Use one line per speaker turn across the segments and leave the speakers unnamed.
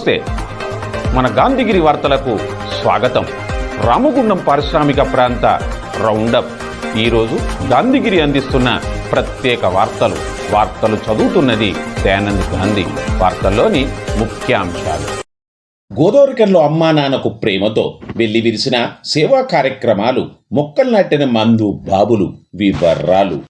నమస్తే. మన గాంధీగిరి వార్తలకు స్వాగతం. రామగుండం పారిశ్రామిక ప్రాంత రౌండప్. ఈరోజు గాంధీగిరి అందిస్తున్న ప్రత్యేక వార్తలు. వార్తలు చదువుతున్నది దయానంద్ గాంధీ. వార్తల్లోని ముఖ్యాంశాలు.
గోదావరికర్లో అమ్మా నాన్నకు ప్రేమతో వెళ్ళి విరిసిన సేవా కార్యక్రమాలు మొక్కలు నాటిన మందు బాబులు వివర్రాలు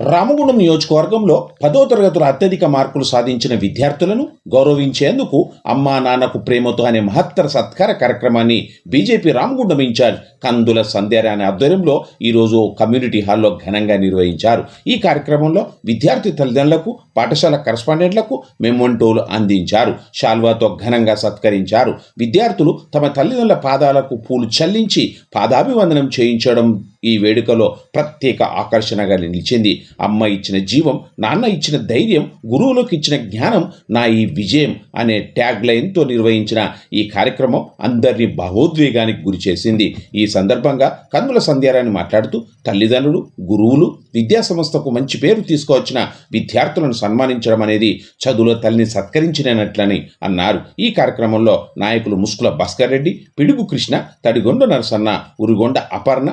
Ramagundam నియోజకవర్గంలో పదో తరగతుల అత్యధిక మార్కులు సాధించిన విద్యార్థులను గౌరవించేందుకు అమ్మా నాన్నకు ప్రేమతో అనే మహత్తర సత్కార కార్యక్రమాన్ని బీజేపీ రామగుండం ఇన్ఛార్జ్ కందుల సంధ్యారాణి ఆధ్వర్యంలో ఈరోజు కమ్యూనిటీ హాల్లో ఘనంగా నిర్వహించారు. ఈ కార్యక్రమంలో విద్యార్థి తల్లిదండ్రులకు పాఠశాల కరస్పాండెంట్లకు మెమోంటోలు అందించారు. షాల్వాతో ఘనంగా సత్కరించారు. విద్యార్థులు తమ తల్లిదండ్రుల పాదాలకు పూలు చల్లించి పాదాభివందనం చేయించడం ఈ వేడుకలో ప్రత్యేక ఆకర్షణగా నిలిచింది. అమ్మ ఇచ్చిన జీవం నాన్న ఇచ్చిన ధైర్యం గురువులకు ఇచ్చిన జ్ఞానం నా ఈ విజయం అనే ట్యాగ్ లైన్తో నిర్వహించిన ఈ కార్యక్రమం అందరినీ భావోద్వేగానికి గురి చేసింది. ఈ సందర్భంగా కందుల సంధ్యారాన్ని మాట్లాడుతూ తల్లిదండ్రులు గురువులు విద్యా సంస్థకు మంచి పేరు తీసుకువచ్చిన విద్యార్థులను సన్మానించడం అనేది చదువుల తల్లిని సత్కరించినట్లని అన్నారు. ఈ కార్యక్రమంలో నాయకులు ముస్కుల భాస్కర్ రెడ్డి పిడుగు కృష్ణ తడిగొండ నరసన్న ఉరుగొండ అపర్ణ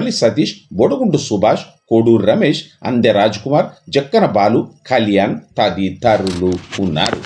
మిట్టపల్లి సతీష్ బొడుగుండు సుభాష్ కోడూరు రమేష్ అందె కుమార్ జక్కన బాలు కళ్యాణ్ తదితరులు ఉన్నారు.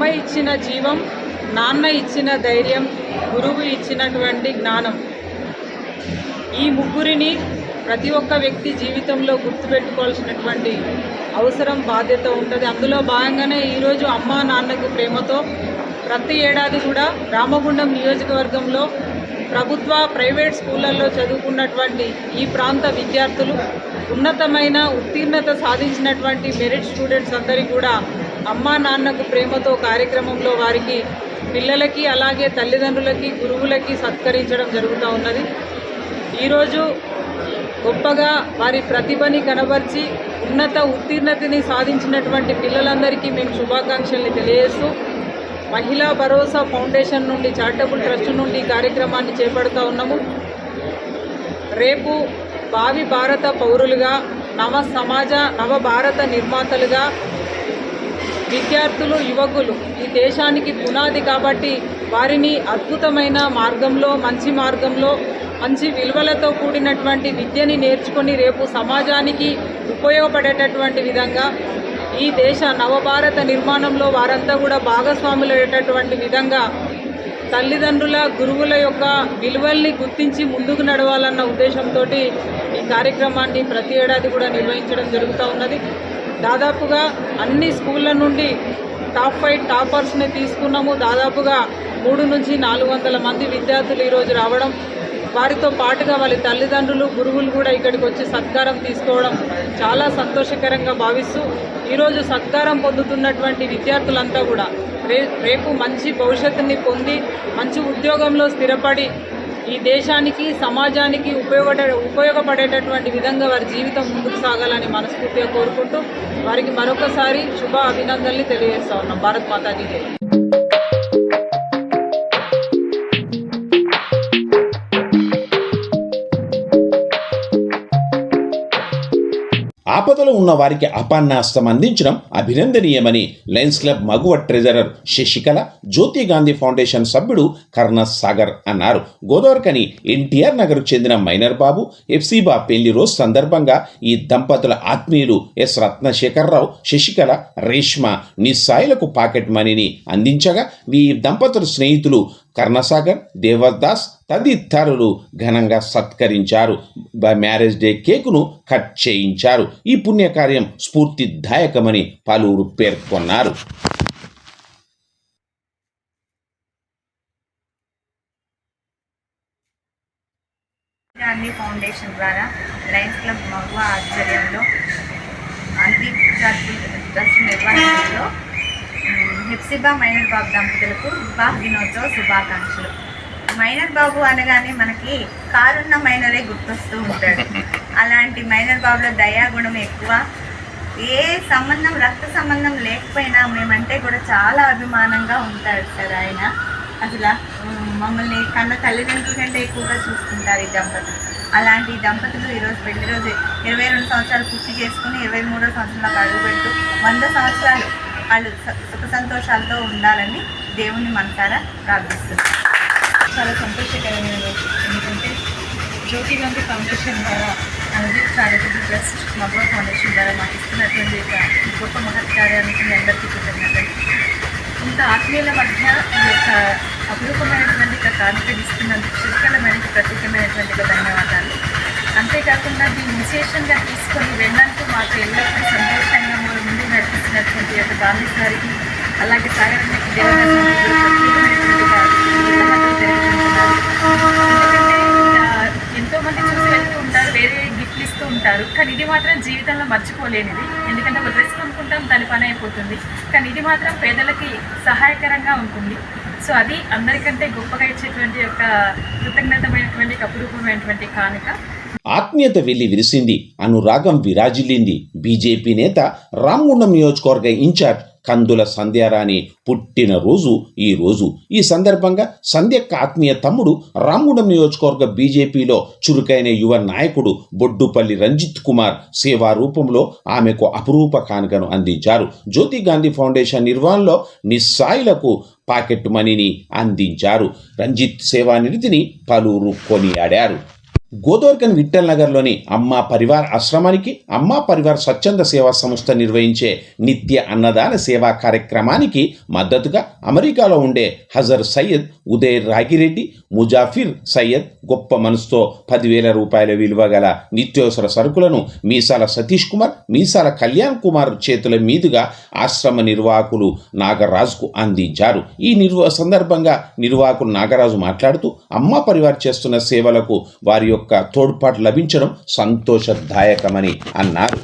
అమ్మ ఇచ్చిన జీవం నాన్న ఇచ్చిన ధైర్యం గురువు ఇచ్చినటువంటి జ్ఞానం. ఈ ముగ్గురిని ప్రతి ఒక్క వ్యక్తి జీవితంలో గుర్తుపెట్టుకోవాల్సినటువంటి అవసరం బాధ్యత ఉంటుంది. అందులో భాగంగానే ఈరోజు అమ్మ నాన్నకు ప్రేమతో ప్రతి ఏడాది కూడా రామగుండం నియోజకవర్గంలో ప్రభుత్వ ప్రైవేట్ స్కూళ్ళల్లో చదువుకున్నటువంటి ఈ ప్రాంత విద్యార్థులు ఉన్నతమైన ఉత్తీర్ణత సాధించినటువంటి మెరిట్ స్టూడెంట్స్ అందరికీ కూడా అమ్మా నాన్నకు ప్రేమతో కార్యక్రమంలో వారికి పిల్లలకి అలాగే తల్లిదండ్రులకి గురువులకి సత్కరించడం జరుగుతూ ఉన్నది. ఈరోజు గొప్పగా వారి ప్రతిభని కనబర్చి ఉన్నత ఉత్తీర్ణతని సాధించినటువంటి పిల్లలందరికీ మేము శుభాకాంక్షల్ని తెలియజేస్తూ మహిళా భరోసా ఫౌండేషన్ నుండి చారిటబుల్ ట్రస్ట్ నుండి కార్యక్రమాన్ని చేపడుతూ ఉన్నాము. రేపు భావి భారత పౌరులుగా నవ సమాజ నవ భారత నిర్మాతలుగా విద్యార్థులు యువకులు ఈ దేశానికి పునాది కాబట్టి వారిని అద్భుతమైన మార్గంలో మంచి మార్గంలో మంచి విలువలతో కూడినటువంటి విద్యని నేర్చుకొని రేపు సమాజానికి ఉపయోగపడేటటువంటి విధంగా ఈ దేశ నవభారత నిర్మాణంలో వారంతా కూడా భాగస్వాములయ్యేటటువంటి విధంగా తల్లిదండ్రుల గురువుల యొక్క విలువల్ని గుర్తించి ముందుకు నడవాలన్న ఉద్దేశంతో ఈ కార్యక్రమాన్ని ప్రతి ఏడాది కూడా నిర్వహించడం జరుగుతూ ఉన్నది. దాదాపుగా అన్ని స్కూళ్ళ నుండి టాప్ ఫైవ్ టాపర్స్ని తీసుకున్నాము. దాదాపుగా మూడు నుంచి నాలుగు వందల మంది విద్యార్థులు ఈరోజు రావడం వారితో పాటుగా వాళ్ళ తల్లిదండ్రులు గురువులు కూడా ఇక్కడికి వచ్చి సత్కారం తీసుకోవడం చాలా సంతోషకరంగా భావిస్తూ ఈరోజు సత్కారం పొందుతున్నటువంటి విద్యార్థులంతా కూడా రే రేపు మంచి భవిష్యత్తుని పొంది మంచి ఉద్యోగంలో స్థిరపడి ఈ దేశానికి సమాజానికి ఉపయోగపడే ఉపయోగపడేటటువంటి విధంగా వారి జీవితం ముందుకు సాగాలని మనస్ఫూర్తిగా కోరుకుంటూ వారికి మరొకసారి శుభ అభినందనలు తెలియజేస్తా ఉన్నాం. భారత్ మాతాజీ
ఆపదలో ఉన్న వారికి అపాన్నాస్తం అందించడం అభినందనీయమని Lions club Maguva treasurer Sasikala Jyothi Gandhi foundation సభ్యుడు కర్ణ సాగర్ అన్నారు. గోదావరికని ఎన్టీఆర్ నగర్ చెందిన మైనర్ బాబు ఎఫ్సీబా పెళ్ళి రోజు సందర్భంగా ఈ దంపతుల ఆత్మీయులు ఎస్ రత్నశేఖరరావు శశికళ రేష్మ నిస్సాయిలకు పాకెట్ మనీని అందించగా ఈ దంపతుల స్నేహితులు కర్ణసాగర్ దేవదాస్ తదితరులు ఘనంగా సత్కరించారు. మ్యారేజ్ డే కేకును కట్ చేయించారు. ఈ పుణ్యకార్యం స్ఫూర్తిదాయకమని పలువురు పేర్కొన్నారు.
గాంధీ ఫౌండేషన్ ద్వారా లయన్స్ క్లబ్ మగువ ఆధ్వర్యంలో అన్ని ట్రస్ట్ నిర్వహణలో హెప్సిబా మైనర్ బాబు దంపతులకు వివాహ దినోత్సవ శుభాకాంక్షలు. మైనర్ బాబు అనగానే మనకి కారున్న మైనరే గుర్తొస్తూ ఉంటాడు. అలాంటి మైనర్ బాబులో దయాగుణం ఎక్కువ. ఏ సంబంధం రక్త సంబంధం లేకపోయినా మేమంటే కూడా చాలా అభిమానంగా ఉంటాడు సార్ ఆయన. అసలు మమ్మల్ని కన్న తల్లిదండ్రుల కంటే ఎక్కువగా చూసుకుంటారు ఈ దంపతులు. అలాంటి దంపతులు ఈరోజు పెళ్ళి రోజు ఇరవై రెండు సంవత్సరాలు పూర్తి చేసుకుని ఇరవై మూడో సంవత్సరంలో అడుగుపెట్టు వంద సంవత్సరాలు వాళ్ళు స- సుఖ సంతోషాలతో ఉండాలని దేవుణ్ణి మనసారా ప్రార్థిస్తున్నాం.
చాలా సంతోషకరమైన రోజు. ఎందుకంటే జ్యోతి గాంధీ ఫౌండేషన్ ద్వారా Anujith charitable trust Magava foundation ద్వారా మాకు ఇస్తున్నటువంటి గొప్ప మహత్కార్యానికి మీ అందరికీ కృతజ్ఞతలు. ఇంత ఆత్మీయుల మధ్య ఈ యొక్క అపురూపమైనటువంటి ఒక కానుక ఇస్తున్నందుకు శుష్కలమైన ప్రత్యేకమైనటువంటి ధన్యవాదాలు. అంతేకాకుండా దీన్ని విశేషంగా తీసుకొని వెళ్ళడానికి మాకు ఎల్లప్పుడూ సంతోషం మనం యొక్క గాంధీ గారికి అలాగే సాగరానికి ఎంతోమంది చూసి వెళ్తూ ఉంటారు వేరే గిఫ్ట్లు ఇస్తూ ఉంటారు. కానీ ఇది మాత్రం జీవితంలో మర్చిపోలేనిది. ఎందుకంటే ఒక డ్రెస్ కొనుక్కుంటాం దాని పని అయిపోతుంది. కానీ ఇది మాత్రం పేదలకి సహాయకరంగా ఉంటుంది. సో అది అందరికంటే గొప్పగా ఇచ్చేటువంటి యొక్క కృతజ్ఞతమైనటువంటి అపురూపమైనటువంటి కానుక.
ఆత్మీయత వెళ్ళి విరిసింది అనురాగం విరాజిల్లింది. బీజేపీ నేత రామగుండం నియోజకవర్గ ఇన్ఛార్జ్ కందుల సంధ్యారాణి పుట్టిన రోజు ఈ రోజు. ఈ సందర్భంగా సంధ్యక్క ఆత్మీయ తమ్ముడు రామగుండం నియోజకవర్గ బీజేపీలో చురుకైన యువ నాయకుడు బొడ్డుపల్లి రంజిత్ కుమార్ సేవా రూపంలో ఆమెకు అపురూప కానుకను అందించారు. జ్యోతి గాంధీ ఫౌండేషన్ నిర్వహణలో నిస్సాయిలకు పాకెట్ మనీని అందించారు. రంజిత్ సేవా నిధిని పలువురు కొనియాడారు. గోదోర్కన్ విఠల్ నగర్లోని అమ్మా పరివార్ ఆశ్రమానికి అమ్మా పరివార్ స్వచ్ఛంద సేవా సంస్థ నిర్వహించే నిత్య అన్నదాన సేవా కార్యక్రమానికి మద్దతుగా అమెరికాలో ఉండే హజర్ సయ్యద్ ఉదయ్ రాగిరెడ్డి ముజాఫిర్ సయ్యద్ గొప్ప మనసుతో పదివేల రూపాయల విలువ గల నిత్యావసర సరుకులను మీసాల సతీష్ కుమార్ మీసాల కళ్యాణ్ కుమార్ చేతుల మీదుగా ఆశ్రమ నిర్వాహకులు నాగరాజుకు అందించారు. ఈ నిర్వ సందర్భంగా నిర్వాహకులు నాగరాజు మాట్లాడుతూ అమ్మా పరివార్ చేస్తున్న సేవలకు వారి యొక్క తోడ్పాటు లభించడం సంతోషదాయకమని అన్నారు.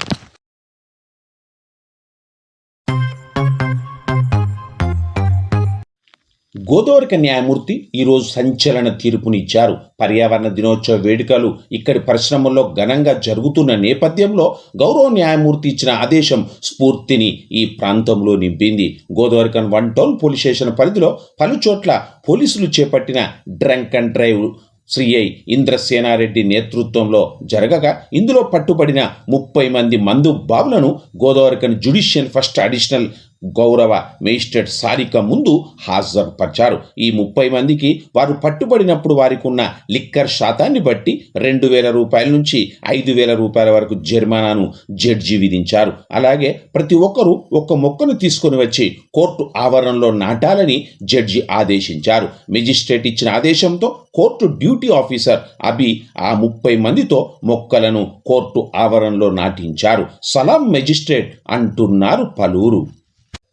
గోదావరిక న్యాయమూర్తి ఈరోజు సంచలన తీర్పునిచ్చారు. పర్యావరణ దినోత్సవ వేడుకలు ఇక్కడి పరిశ్రమల్లో ఘనంగా జరుగుతున్న నేపథ్యంలో గౌరవ న్యాయమూర్తి ఇచ్చిన ఆదేశం స్ఫూర్తిని ఈ ప్రాంతంలో నింపింది. Godavarikhani one town police station పరిధిలో పలుచోట్ల పోలీసులు చేపట్టిన drunk and drive Sri I Indrasenareddy నేతృత్వంలో జరగగా ఇందులో పట్టుబడిన ముప్పై మంది మందు బాబులను గోదావరికన్ జుడిషియల్ ఫస్ట్ అడిషనల్ గౌరవ మేజిస్ట్రేట్ సారిక ముందు హాజరుపరిచారు. ఈ ముప్పై మందికి వారు పట్టుబడినప్పుడు వారికి ఉన్న లిక్కర్ శాతాన్ని బట్టి రెండు వేల రూపాయల నుంచి ఐదు వేల రూపాయల వరకు జరిమానాను జడ్జి విధించారు. అలాగే ప్రతి ఒక్కరూ ఒక్క మొక్కను తీసుకొని వచ్చి కోర్టు ఆవరణలో నాటాలని జడ్జి ఆదేశించారు. మెజిస్ట్రేట్ ఇచ్చిన ఆదేశంతో కోర్టు డ్యూటీ ఆఫీసర్ అభి ఆ ముప్పై మందితో మొక్కలను కోర్టు ఆవరణలో నాటించారు. సలాం మెజిస్ట్రేట్ అంటున్నారు పలువురు.